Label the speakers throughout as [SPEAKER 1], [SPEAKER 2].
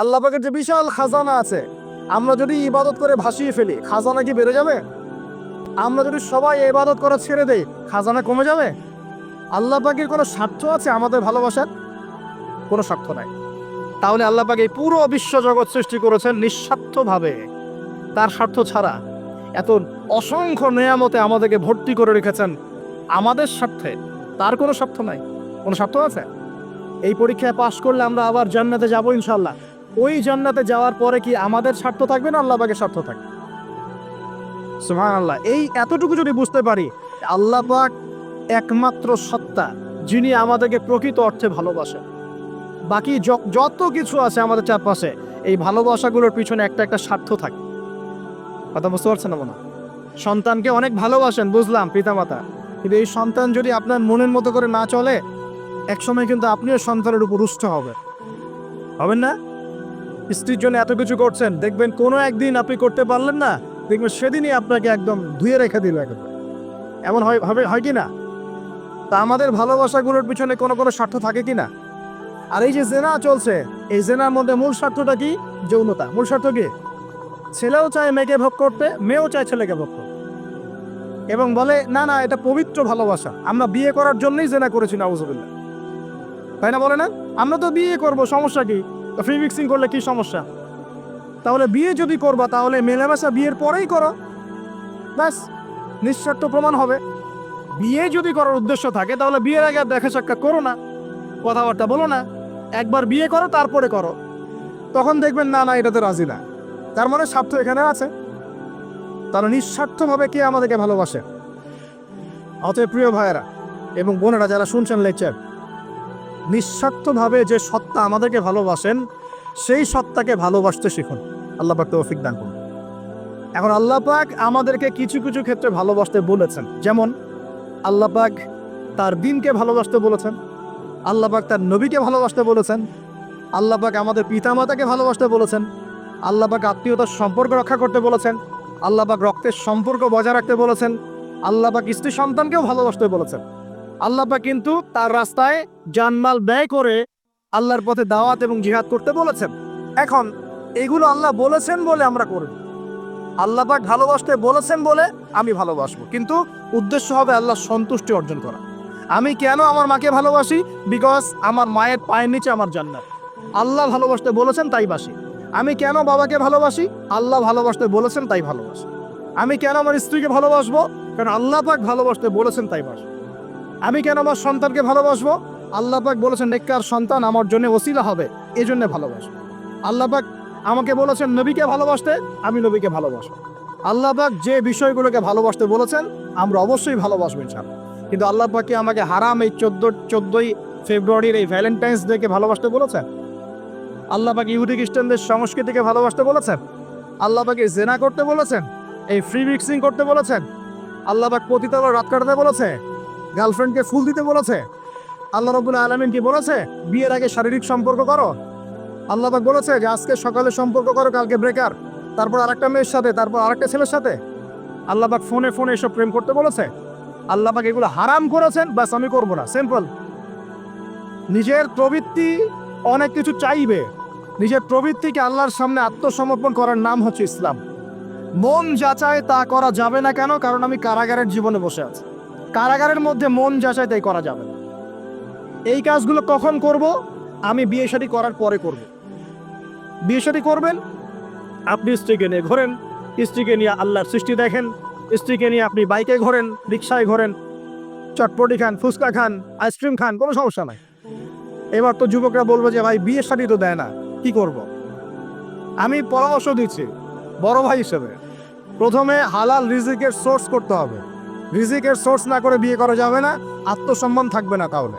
[SPEAKER 1] আল্লাহ পাকের যে বিশাল খাজানা আছে, আমরা যদি ইবাদত করে ভাসিয়ে ফেলি, খাজানা কি বেড়ে যাবে? আমরা যদি সবাই ইবাদত করা ছেড়ে দেই, খাজানা কমে যাবে? আল্লাহ পাকের কোনো স্বার্থ আছে আমাদের ভালোবাসার? কোনো স্বার্থ নাই। তাহলে আল্লাহ পাক এই পুরো বিশ্ব জগৎ সৃষ্টি করেছেন নিঃস্বার্থভাবে। তার স্বার্থ ছাড়া এত অসংখ্য নেয়ামতে আমাদেরকে ভর্তি করে রেখেছেন। আমাদের স্বার্থে তার কোনো স্বার্থ নাই। কোনো স্বার্থ আছে? এই পরীক্ষায় পাশ করলে আমরা আবার জান্নাতে যাব ইনশাল্লাহ ওই জান্নাতে যাওয়ার পরে কি আমাদের স্বার্থ থাকবে না আল্লাহ পাকের স্বার্থ থাকবে? সুহান আল্লাহ এই এতটুকু যদি বুঝতে পারি আল্লাহ পাক একমাত্র সত্তা, যিনি আমাদেরকে প্রকৃত অর্থে ভালোবাসেন। বাকি যত কিছু আছে আমাদের চারপাশে, এই ভালোবাসাগুলোর পিছনে একটা একটা স্বার্থ থাকে। কথা বুঝতে পারছেন না মনে সন্তানকে অনেক ভালোবাসেন, বুঝলাম, পিতামাতা। কিন্তু এই সন্তান যদি আপনার মনের মতো করে না চলে, একসময় কিন্তু আপনিও সন্তানের উপর রুষ্ট হবে হবেন না? স্ত্রীর জন্য এত কিছু করছেন, দেখবেন কোনো একদিন আপনি করতে পারলেন না, দেখবেন সেদিনই আপনাকে একদম ধুয়ে রেখে দিল একদম এমন হয়, হবে, হয় কি না? তা আমাদের ভালোবাসাগুলোর পিছনে কোনো কোনো স্বার্থ থাকে কি না? আর এই যে জেনা চলছে, এই জেনার মধ্যে মূল স্বার্থটা কি? যৌনতা। মূল স্বার্থ কি? ছেলেও চায় মেয়েকে ভোগ করতে, মেয়েও চায় ছেলেকে ভোগ করতে। এবং বলে, না না, এটা পবিত্র ভালোবাসা। আমরা বিয়ে করার জন্যই জেনা করেছি, নাউজুবিল্লাহ। তাই না বলে না? আমরা তো বিয়ে করব, সমস্যা কি? ফ্রি মিক্সিং করলে কি সমস্যা? তাহলে বিয়ে যদি করবা, তাহলে মেলামেশা বিয়ের পরেই করো। ব্যাস নিঃস্বার্থ প্রমাণ হবে। বিয়ে যদি করার উদ্দেশ্য থাকে, তাহলে বিয়ের আগে আর দেখা সাক্ষাৎ করো না, কথাবার্তা বলো না। একবার বিয়ে করো, তারপরে করো। তখন দেখবেন, না না এটাতে রাজি না। তার মানে স্বার্থ এখানে আছে। তারা নিঃস্বার্থভাবে কে আমাদেরকে ভালোবাসে? অতএব প্রিয় ভাইয়েরা এবং বোনেরা, যারা শুনছেন লেকচার নিঃস্বার্থভাবে যে সত্তা আমাদেরকে ভালোবাসেন, সেই সত্তাকে ভালোবাসতে শিখুন। আল্লাহ পাক তৌফিক দান করুন। এখন আল্লাহ পাক আমাদেরকে কিছু কিছু ক্ষেত্রে ভালোবাসতে বলেছেন। যেমন, আল্লাহ পাক তার দিনকে ভালোবাসতে বলেছেন, আল্লাহ পাক তার নবীকে ভালোবাসতে বলেছেন, আল্লাহ পাক আমাদের পিতামাতাকে ভালোবাসতে বলেছেন, আল্লাহ পাক আত্মীয়তার সম্পর্ক রক্ষা করতে বলেছেন, আল্লাহ পাক রক্তের সম্পর্ক বজায় রাখতে বলেছেন, আল্লাহ পাক স্ত্রী সন্তানকেও ভালোবাসতে বলেছেন। আল্লাহ পাক কিন্তু তার রাস্তায় জানমাল ব্যয় করে আল্লাহর পথে দাওয়াত এবং জিহাদ করতে বলেছেন। এখন এগুলো আল্লাহ বলেছেন বলে আমরা করব। আল্লাহ পাক ভালোবাসতে বলেছেন বলে আমি ভালোবাসবো। কিন্তু উদ্দেশ্য হবে আল্লাহ সন্তুষ্টি অর্জন করা। আমি কেন আমার মাকে ভালোবাসি? বিকজ আমার মায়ের পায়ের নিচে আমার জান্নাত। আল্লাহ ভালোবাসতে বলেছেন তাই বাসি। আমি কেন বাবাকে ভালোবাসি? আল্লাহ ভালোবাসতে বলেছেন তাই ভালোবাসি। আমি কেন আমার স্ত্রীকে ভালোবাসবো? কারণ আল্লাহ পাক ভালোবাসতে বলেছেন তাই বাসবো আমি কেন আমার সন্তানকে ভালোবাসবো? আল্লাহ পাক বলেছেন, নেককার সন্তান আমার জন্য ওসিলা হবে এই জন্য ভালোবাসবো আল্লাহ পাক আমাকে বলেছেন, নবীকে ভালোবাসতে আমি নবীকে ভালোবাসবো। আল্লাহ পাক যে বিষয়গুলোকে ভালোবাসতে বলেছেন, আমরা অবশ্যই ভালোবাসবো ইনশাআল্লাহ। কিন্তু আল্লাহ পাক আমাকে হারাম এই চোদ্দ, চোদ্দই ফেব্রুয়ারির এই ভ্যালেন্টাইন্স ডেকে ভালোবাসতে বলেছেন? আল্লাহ পাক ইহুদি খ্রিস্টানদের সংস্কৃতিকে ভালোবাসতে বলেছেন? আল্লাহ পাকে জেনা করতে বলেছেন? এই ফ্রি মিক্সিং করতে বলেছেন? আল্লাহ পাক পতিতালয় রাত কাটাতে বলেছে? গার্লফ্রেন্ডকে ফুল দিতে বলেছে। আল্লাহ রবুল্লা আলমিন কি বলেছে? বিয়ের আগে শারীরিক সম্পর্ক করো। আল্লাহ পাক বলেছে যে, আজকে সকালে সম্পর্ক করো, কালকে ব্রেকার তারপর আরেকটা মেয়ের সাথে, তারপর আরেকটা ছেলের সাথে। আল্লাহ পাক ফোনে ফোনে এসব প্রেম করতে বলেছে। আল্লাহ পাক এগুলো হারাম করেছেন বাস আমি করব না। সিম্পল নিজের প্রবৃত্তি অনেক কিছু চাইবে। নিজের প্রবৃত্তিকে আল্লাহর সামনে আত্মসমর্পণ করার নাম হচ্ছে ইসলাম। মন যাচাই তা করা যাবে না কেন? কারণ আমি কারাগারের জীবনে বসে আছি। কারাগারের মধ্যে মন যাচাই তাই করা যাবে এই কাজগুলো কখন করব? আমি বিয়ে শাদী করার পরে করব। বিয়ে শাদী করবেন? আপনি স্ত্রীকে নিয়ে ঘোরেন, স্ত্রীকে নিয়ে আল্লাহর সৃষ্টি দেখেন, স্ত্রীকে নিয়ে আপনি বাইকে ঘোরেন রিক্সায় ঘোরেন, চটপটি খান, ফুচকা খান, আইসক্রিম খান, কোনো সমস্যা নাই। এবার তো যুবকরা বলব যে, ভাই, বিয়ে শাদী তো দেয় না, কি করব। আমি পরামর্শ দিচ্ছি, বড় ভাই হিসেবে। প্রথমে হালাল রিজিকের সোর্স করতে হবে। রিজিকের সোর্স না করে বিয়ে করা যাবে না, আত্মসম্মান থাকবে না তাহলে।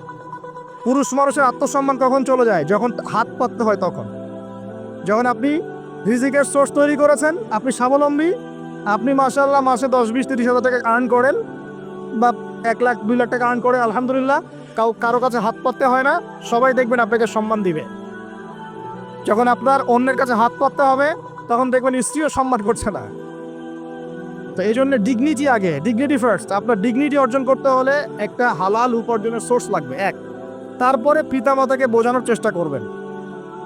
[SPEAKER 1] পুরুষ মানুষের আত্মসম্মান কখন চলে যায়? যখন হাত পাততে হয় তখন। যখন আপনি রিজিকের সোর্স তৈরি করেছেন, আপনি স্বাবলম্বী, আপনি মাসাল্লাহ মাসে দশ, বিশ, তিরিশ হাজার টাকা আর্ন করেন বা এক লাখ, দুই লাখ টাকা আর্ন করেন, আলহামদুলিল্লাহ, কাউ, কারও কাছে হাত পাততে হয় না, সবাই দেখবেন আপনাকে সম্মান দিবে। যখন আপনার অন্যের কাছে হাত পাততে হবে, তখন দেখবেন স্ত্রীও সম্মান করছে না। তো এই জন্য ডিগনিটি আগে ডিগনিটি ফার্স্ট আপনার ডিগনিটি অর্জন করতে হলে একটা হালাল উপার্জনের সোর্স লাগবে, এক। তারপরে পিতামাতাকে বোঝানোর চেষ্টা করবেন।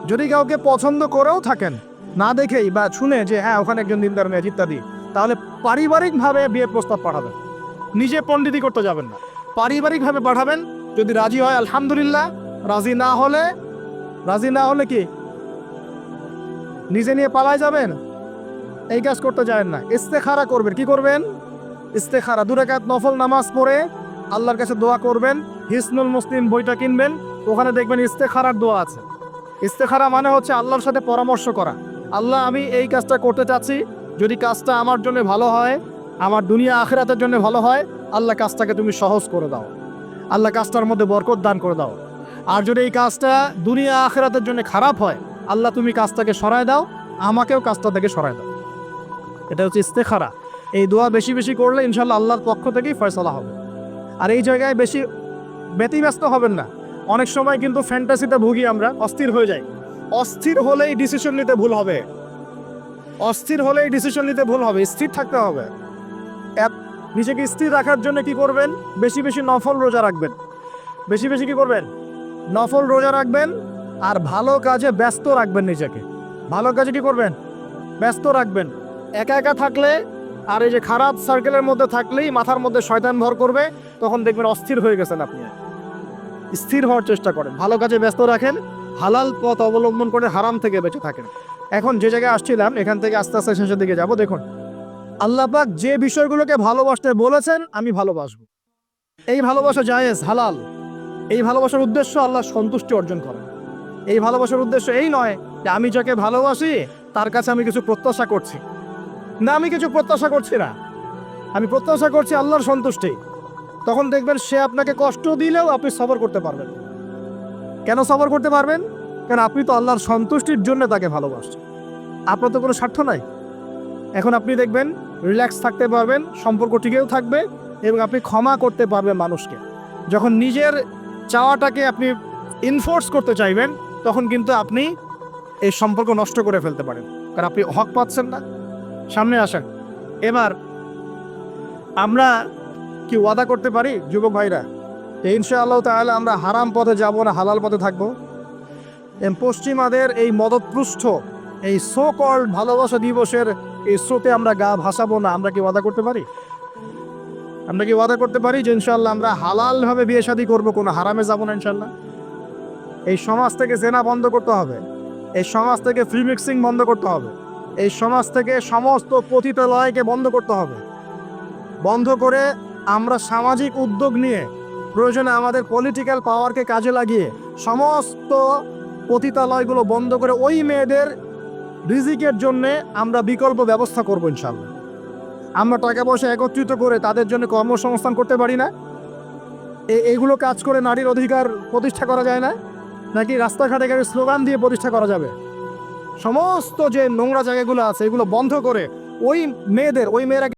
[SPEAKER 1] যদি কাউকে পছন্দ করেও থাকেন, না দেখেই বা শুনে যে হ্যাঁ ওখানে একজন দিনদার মেয়ে ইত্যাদি, তাহলে পারিবারিকভাবে বিয়ের প্রস্তাব পাঠাবেন। নিজে পণ্ডিতি করতে যাবেন না। পারিবারিকভাবে পাঠাবেন, যদি রাজি হয়, আলহামদুলিল্লাহ। রাজি না হলে, রাজি না হলে কি? নিজে নিয়ে পালায় যাবেন? এই কাজ করতে যাবেন না। ইস্তেখারা করবেন। কি করবেন? ইস্তেখারা। দুরাকাত নফল নামাজ পড়ে আল্লাহর কাছে দোয়া করবেন। হিসনুল মুসলিম বইটা কিনবেন। ওখানে দেখবেন ইস্তেখারার দোয়া আছে। ইস্তেখারা মানে হচ্ছে আল্লাহর সাথে পরামর্শ করা। আল্লাহ, আমি এই কাজটা করতে চাচ্ছি। যদি কাজটা আমার জন্য ভালো হয়, আমার দুনিয়া আখেরাতের জন্য ভালো হয়, আল্লাহ কাজটাকে তুমি সহজ করে দাও। আল্লাহ কাজটার মধ্যে বরকত দান করে দাও। আর যদি এই কাজটা দুনিয়া আখেরাতের জন্য খারাপ হয়, আল্লাহ তুমি কাজটাকে সরায় দাও। আমাকেও কাজটা থেকে সরায় দাও। এটা হচ্ছে ইস্তেখারা। এই দোয়া বেশি বেশি করলে ইনশাল্লাহ আল্লাহর পক্ষ থেকেই ফয়সলা হবে। আর এই জায়গায় বেশি ব্যতিব্যস্ত হবেন না। অনেক সময় কিন্তু ফ্যান্টাসিতে ভুগি আমরা, অস্থির হয়ে যাই। অস্থির হলেই ডিসিশন নিতে ভুল হবে। অস্থির হলেই ডিসিশন নিতে ভুল হবে, স্থির থাকতে হবে। নিজেকে স্থির রাখার জন্য কি করবেন? বেশি বেশি নফল রোজা রাখবেন। বেশি বেশি কি করবেন? নফল রোজা রাখবেন আর ভালো কাজে ব্যস্ত রাখবেন নিজেকে। ভালো কাজে কি করবেন? ব্যস্ত রাখবেন। একা একা থাকলে আর এই যে খারাপ সার্কেলের মধ্যে থাকলেই মাথার মধ্যে শয়তান ভর করবে, তখন দেখবেন অস্থির হয়ে গেছেন আপনি। স্থির হওয়ার চেষ্টা করেন, ভালো কাজে ব্যস্ত রাখেন, হালাল পথ অবলম্বন করে হারাম থেকে বেঁচে থাকেন। এখন যে জায়গায় আসছিলাম, এখান থেকে আস্তে আস্তে শেষের দিকে যাব, দেখুন। আল্লাহ পাক যে বিষয়গুলোকে ভালোবাসতে বলেছেন, আমি ভালোবাসবো। এই ভালোবাসা জায়েজ, হালাল। এই ভালোবাসার উদ্দেশ্য আল্লাহ সন্তুষ্টি অর্জন করা এই ভালোবাসার উদ্দেশ্য এই নয় যে আমি যাকে ভালোবাসি, তার কাছে আমি কিছু প্রত্যাশা করছি। না, আমি কিছু প্রত্যাশা করছি না। আমি প্রত্যাশা করছি আল্লাহর সন্তুষ্টি। তখন দেখবেন সে আপনাকে কষ্ট দিলেও আপনি সবর করতে পারবেন। কেন সবর করতে পারবেন? কারণ আপনি তো আল্লাহর সন্তুষ্টির জন্য তাকে ভালোবাসছেন। আপনার তো কোনো স্বার্থ নাই। এখন আপনি দেখবেন রিল্যাক্স থাকতে পারবেন, সম্পর্ক টিকেও থাকবে এবং আপনি ক্ষমা করতে পারবেন মানুষকে। যখন নিজের চাওয়াটাকে আপনি ইনফোর্স করতে চাইবেন, তখন কিন্তু আপনি এই সম্পর্ক নষ্ট করে ফেলতে পারেন। কারণ আপনি হক পাচ্ছেন না। সামনে আসেন। এবার আমরা কি ওয়াদা করতে পারি, যুবক ভাইরা? ইনশাআল্লাহ তাহলে আমরা হারাম পথে যাব না, হালাল পথে থাকব। পশ্চিমাদের এই মদতপৃষ্ঠ এই সো কল ভালোবাসা দিবসের এই স্রোতে আমরা গা ভাসাবো না, আমরা কি ওয়াদা করতে পারি? আমরা কি ওয়াদা করতে পারি যে ইনশাল্লাহ আমরা হালালভাবে বিয়ে শাদী করব, কোনো হারামে যাব না ইনশাল্লাহ এই সমাজ থেকে জেনা বন্ধ করতে হবে। এই সমাজ থেকে ফ্রি মিক্সিং বন্ধ করতে হবে। এই সমাজ থেকে সমস্ত পতিতালয়কে বন্ধ করতে হবে। বন্ধ করে আমরা সামাজিক উদ্যোগ নিয়ে, প্রয়োজনে আমাদের পলিটিক্যাল পাওয়ারকে কাজে লাগিয়ে সমস্ত পতিতালয়গুলো বন্ধ করে ওই মেয়েদের রিজিকের জন্য আমরা বিকল্প ব্যবস্থা করব ইনশাল্লাহ আমরা টাকা পয়সা একত্রিত করে তাদের জন্য কর্মসংস্থান করতে পারি না। এ- এইগুলো কাজ করে নারীর অধিকার প্রতিষ্ঠা করা যায় না। নাকি রাস্তাঘাটে স্লোগান দিয়ে প্রতিষ্ঠা করা যাবে? সমস্ত যে নোংরা জায়গাগুলো আছে এগুলো বন্ধ করে ওই মেয়েদের ওই মেয়েরা